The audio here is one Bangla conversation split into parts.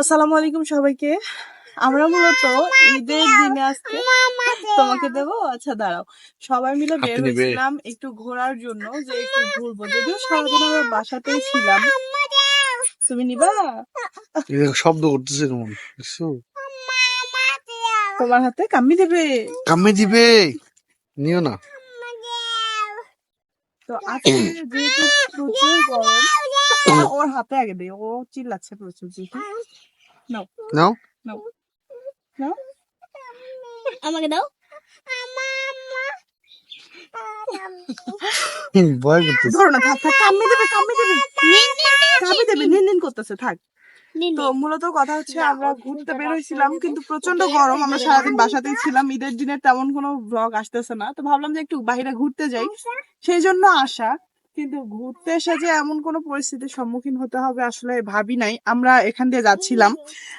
আসসালামু আলাইকুম সবাইকে। আমরা মূলত ঈদের দিনে আজকে তোমাকে দেবো? আচ্ছা দাঁড়াও। সবাই মিলে বের হয়েছিলাম একটু ঘোরার জন্য যে একটু ঘুরবো। যদিও সারাদিন আমরা বাসাতেই ছিলাম। তুমি নিবা? শব্দ করতেছে কেমন তোমার হাতে কাম্মি দেবে। কামে দিবে। নিও না। তো আজকে যেহেতু প্রচুর গরম ওর হাতে আগে দে ও চিল্লাচ্ছে প্রচুর যেহেতু। নাও। নাও। নাও। নাও। আমাকে দাও। ভয় করতেছে। ধরো না থাক থাক কাম্মি দেবে কাম্মি দেবে। কাম্মি দেবে নিন। নিন করতেছে থাক। তো মূলত কথা হচ্ছে আমরা ঘুরতে বের হয়েছিলাম কিন্তু প্রচণ্ড গরম আমরা সারাদিন বাসাতেই ছিলাম ঈদের দিনে তেমন কোনো ব্লগ আসতেছে না। তো ভাবলাম যে একটু বাইরে ঘুরতে যাই। সেই জন্য আসা কিন্তু ঘুরতে এসে যে এমন কোনো পরিস্থিতির সম্মুখীন হতে হবে আসলে ভাবি নাই। আমরা এখান দিয়ে যাচ্ছিলাম।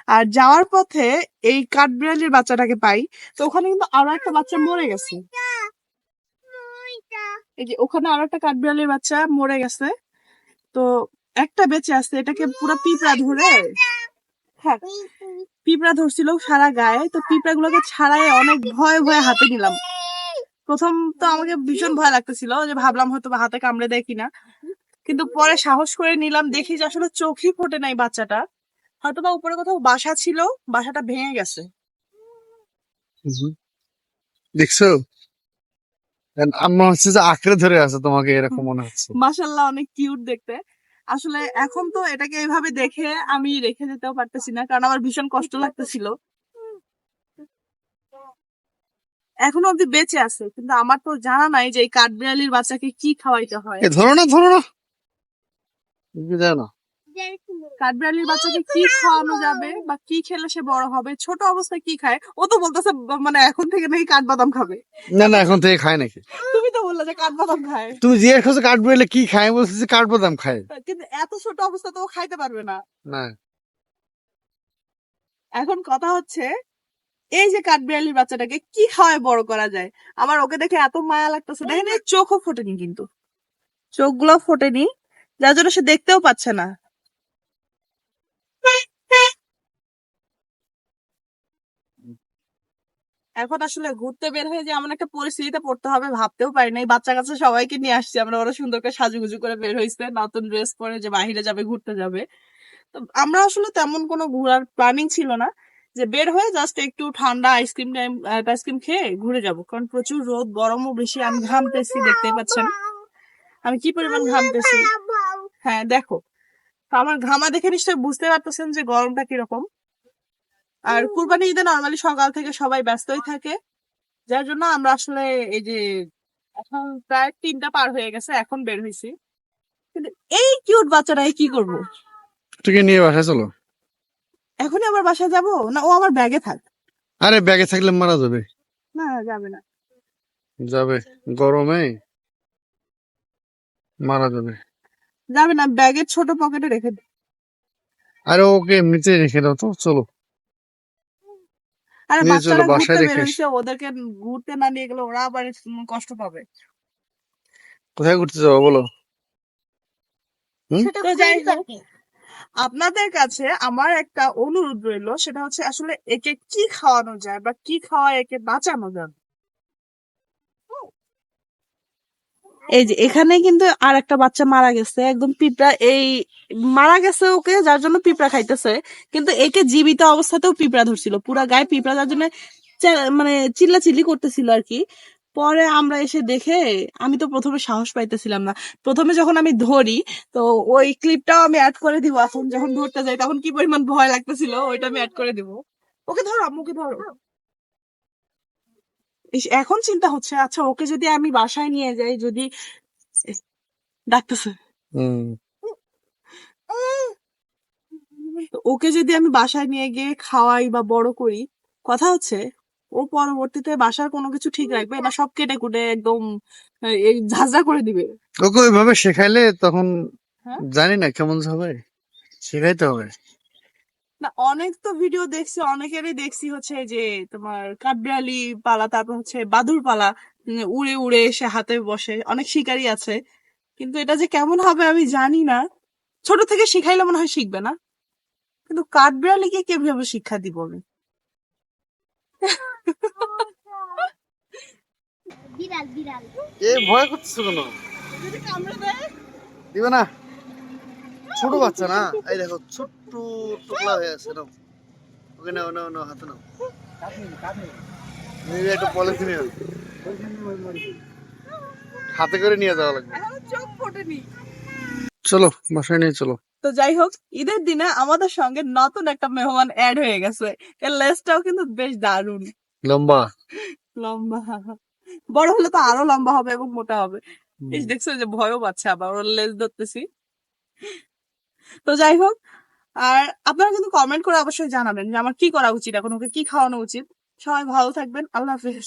আর যাওয়ার পথে এই কাঠবিড়ালির বাচ্চাটাকে পাই। তো ওখানে কিন্তু আরও একটা বাচ্চা মরে গেছে। এই যে ওখানে আরও একটা কাঠবিড়ালির বাচ্চা মরে গেছে। তো একটা বেঁচে আছে, এটাকে পুরো পিঁপড়া ধরে। হ্যাঁ পিঁপড়া ধরছিল সারা গায়ে। তো পিঁপড়া গুলোকে ছাড়াই অনেক ভয়ে ভয়ে হাতে নিলাম। প্রথম তো আমাকে ভীষণ ভয় লাগতেছিল যে ভাবলাম হয়তো হাতে কামড়ে দেয় কিনা। কিন্তু পরে সাহস করে নিলাম দেখি যে আসলে চোখই ফোটে নাই বাচ্চাটা। হয়তো বা উপরে কোথাও বাসা ছিল বাসাটা ভেঙে গেছে। দেখছ? হচ্ছে যে আঁকড়ে ধরে আছে তোমাকে এরকম মনে হচ্ছে। মাসাল্লাহ অনেক কিউট দেখতে। আসলে এখন তো এটাকে এইভাবে দেখে আমি রেখে যেতেও পারতেছি না কারণ আমার ভীষণ কষ্ট লাগতেছিল। এখনও অব্দি বেঁচে আছে কিন্তু আমার তো জানা নাই যে এই কাঠবিড়ালির বাচ্চাকে কি খাওয়াইতে হয়। এ, ধরো না ধরো না। না। কাঠবিড়ালির বাচ্চাকে কি খাওয়ানো যাবে বা কি খেলে সে বড় হবে ছোট অবস্থায় কি খায়? ও তো বলতেছে মানে এখন থেকে নাকি কাঠবাদাম খাবে। না না এখন থেকে খায় নাকি? তুমি তো বললে যে কাঠবাদাম খায়। তুমি জিজ্ঞেস করছ কাঠ বেলে কি খায় বলছে যে কাঠবাদাম খায়। কিন্তু এত ছোট অবস্থা তো ও খাইতে পারবে না। না। এখন কথা হচ্ছে এই যে কাঠবিড়ালির বাচ্চাটাকে কি খাওয়ায় বড় করা যায়? আমার ওকে দেখে এত মায়া লাগতেছে। দেখেন চোখও ফোটেনি কিন্তু। চোখগুলো ফোটেনি যার জন্য সে দেখতেও পাচ্ছে না। এখন আসলে ঘুরতে বের হয়ে যে এমন একটা পরিস্থিতিতে পড়তে হবে ভাবতেও পারি না। এই বাচ্চা কাচ্চা সবাইকে নিয়ে আসছি। আমরা ওরা সুন্দর করে সাজুগুজু করে বের হয়েছে নতুন ড্রেস পরে যে বাহিরে যাবে ঘুরতে যাবে। তো আমরা আসলে তেমন কোনো ঘোরার প্ল্যানিং ছিল না। যে বের হয়ে জাস্ট একটু ঠান্ডা আইসক্রিম টাইম আইসক্রিম খেয়ে ঘুরে যাব। কারণ প্রচুর রোদ, গরমও বেশি, আমি ঘামতেছি দেখতে পাচ্ছেন। আমি কি পরিমাণ ঘামতেছি? হ্যাঁ দেখো। তো আমার ঘামা দেখে নিশ্চয়ই বুঝতে পারতেছেন যে গরমটা কীরকম। আর কুরবানি ঈদে নর্মালি সকাল থেকে সবাই ব্যস্তই থাকে। যার জন্য আমরা আসলে এই যে এখন প্রায় তিনটা পার হয়ে গেছে, এখন বের হয়েছি। কিন্তু এই কিউট বাচ্চাটাকে কি করব? তুকে নিয়ে বাসায় চলো? এখনই আবার বাসায় যাব? না ও আমার ব্যাগে থাক। আরে ব্যাগে থাকলে মারা যাবে। না যাবে না। যাবে। গরমে মারা যাবে। যাবে না ব্যাগের ছোট পকেটে রেখে দে। আরে ওকে এমনিতে রেখে দাও তো চলো। আরে নিয়ে চলো, বাচ্চারা বাসায় রেখে এসো। ওদেরকে ঘুরতে না নিয়ে গেলে ওরা আবার উম কষ্ট পাবে। কোথায় ঘুরতে যাব বলো? হুম? তো যাই হোক। আপনাদের কাছে আমার একটা অনুরোধ রইল, সেটা হচ্ছে আসলে একে কি খাওয়ানো যায় বা কি খাওয়া একে বাঁচানো যাবে এই যে এখানে কিন্তু আর একটা বাচ্চা মারা গেছে, একদম পিঁপড়া, এই মারা গেছে ওকে যার জন্য পিঁপড়া খাইতেছে, কিন্তু একে জীবিত অবস্থাতেও পিঁপড়া ধরছিল, পুরা গায়ে পিঁপড়া, যার জন্য মানে চিল্লা চিল্লি করতেছিল আর কি। পরে আমরা এসে দেখে আমি তো প্রথমে সাহস পাইতেছিলাম না। প্রথমে যখন আমি ধরি তো ওই ক্লিপটাও আমি অ্যাড করে দিব এখন যখন ধরতে যাই তখন কি পরিমাণ ভয় লাগতেছিল ওইটা আমি অ্যাড করে দিব। ওকে ধরো আম্মুকে ধরো। এখন চিন্তা হচ্ছে আচ্ছা ওকে যদি আমি বাসায় নিয়ে যাই যদি ডাকতেছে। হুম। ওকে যদি আমি বাসায় নিয়ে গিয়ে খাওয়াই বা বড় করি কথা হচ্ছে ও পরবর্তীতে বাসার কোনো কিছু ঠিক রাখবে না সব কেটে কুটে একদম এই ঝাঁঝরা করে দিবে। ওকে ওইভাবে শেখাইলে তখন হ্যাঁ? জানি না কেমন হবে শেখাইতে হবে। না অনেক তো ভিডিও দেখছি অনেকেরই দেখছি হচ্ছে যে তোমার কাঠবিড়ালি পালা তারপর হচ্ছে বাদুর পালা উড়ে উড়ে এসে হাতে বসে অনেক শিকারী আছে। কিন্তু এটা যে কেমন হবে আমি জানি না। ছোট থেকে শিখাইলে মনে হয় শিখবে না। কিন্তু কাঠবিড়ালিকে কীভাবে শিক্ষা দিব আমি? বিড়াল বিড়াল। এ ভয় করতেছো কেন? যদি কামড়ে দেয়? দিবে না। ছোট বাচ্চা না? এই দেখো ছোট্ট টুকলা হয়ে আছে নাও। ওকে নাও নাও নাও হাতে নাও। নিয়ে একটা পলিথিনে হাতে করে নিয়ে যাওয়া লাগবে। চলো বাসায় নিয়ে চলো। তো যাই হোক ঈদের দিনে আমাদের সঙ্গে নতুন একটা মেহমান অ্যাড হয়ে গেছে। এর লেজটাও কিন্তু বেশ দারুণ। লম্বা। লম্বা। বড় হলে তো আরও লম্বা হবে এবং মোটা হবে। এই দেখছ যে ভয়ও পাচ্ছে আবার ওর লেজ ধরতেছি। তো যাই হোক আর আপনারা কিন্তু কমেন্ট করে অবশ্যই জানাবেন যে আমার কি করা উচিত এখন ওকে কি খাওয়ানো উচিত। সবাই ভালো থাকবেন আল্লাহ হাফিজ।